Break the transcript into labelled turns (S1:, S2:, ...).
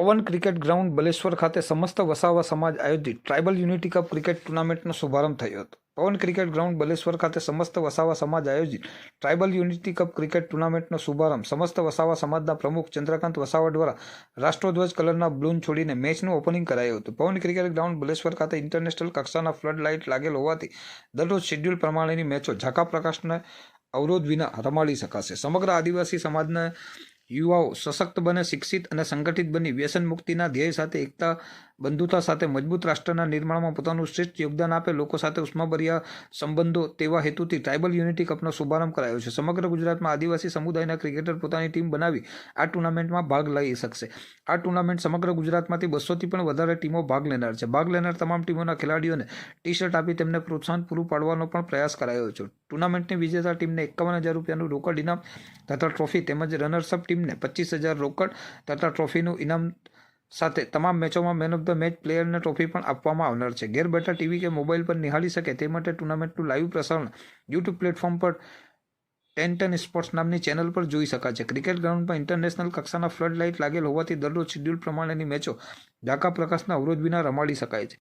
S1: પવન cricket ground Baleshwar ખાતે સમસ્ત વસાવા સમાજ આયોજિત ટ્રાઇબલ યુનિટી કપ ક્રિકેટ ટુર્નામેન્ટનો શુભારંભ થયો હતો. પવન ક્રિકેટ ગ્રાઉન્ડ બલેશ્વર ખાતે સમસ્ત વસાવા સમાજ આયોજિત ટ્રાઇબલ યુનિટી કપ ક્રિકેટ ટુર્નામેન્ટનો શુભારંભ સમસ્ત વસાવા સમાજના પ્રમુખ ચંદ્રકાંત વસાવા દ્વારા રાષ્ટ્રધ્વજ કલરના બ્લૂન છોડીને મેચનું ઓપનિંગ કરાયું હતું. પવન ક્રિકેટ ગ્રાઉન્ડ બલેશ્વર ખાતે ઇન્ટરનેશનલ કક્ષાના ફ્લડ લાઇટ લાગેલ હોવાથી દરરોજ શેડ્યુલ પ્રમાણેની મેચો ઝાકા પ્રકાશના અવરોધ વિના રમાડી શકાશે. સમગ્ર આદિવાસી સમાજના યુવાઓ સશક્ત બને શિક્ષિત અને સંગઠિત બની વ્યસન મુક્તિના ધ્યેય સાથે એકતા બંધુતા સાથે મજબૂત રાષ્ટ્રના નિર્માણમાં પોતાનું શ્રેષ્ઠ યોગદાન આપે, લોકો સાથે ઉષ્માભર્યા સંબંધો તેવા હેતુથી ટ્રાઇબલ યુનિટી કપનો શુભારંભ કરાયો છે. સમગ્ર ગુજરાતમાં આદિવાસી સમુદાયના ક્રિકેટર પોતાની ટીમ બનાવી આ ટુર્નામેન્ટમાં ભાગ લઈ શકશે. આ ટુર્નામેન્ટ સમગ્ર ગુજરાતમાંથી બસોથી પણ વધારે ટીમો ભાગ લેનાર છે. ભાગ લેનાર તમામ ટીમોના ખેલાડીઓને ટી શર્ટ આપી તેમને પ્રોત્સાહન પૂરું પાડવાનો પણ પ્રયાસ કરાયો છે. ટુર્નામેન્ટની વિજેતા ટીમને એકાવન હજાર રૂપિયાનું રોકડ ઇનામ તથા ટ્રોફી તેમજ રનર્સઅપ ટીમને પચીસ હજાર રોકડ તથા ટ્રોફીનું ઇનામ સાથે તમામ મેચોમાં મેન ઓફ ધ મેચ પ્લેયરને ટ્રોફી પણ આપવામાં આવનાર છે. ઘેર બેઠા ટીવી કે મોબાઈલ પર નિહાળી શકે તે માટે ટુર્નામેન્ટનું લાઈવ પ્રસારણ યુટ્યુબ પ્લેટફોર્મ પર ટેન ટેન સ્પોર્ટ્સ નામની ચેનલ પર જોઈ શકાય છે ક્રિકેટ ગ્રાઉન્ડ પર ઇન્ટરનેશનલ કક્ષાના ફ્લડ લાઇટ લાગેલ હોવાથી દરરોજ શેડ્યુલ પ્રમાણેની મેચો ઝાંકા પ્રકાશના અવરોધ વિના રમાડી શકાય છે.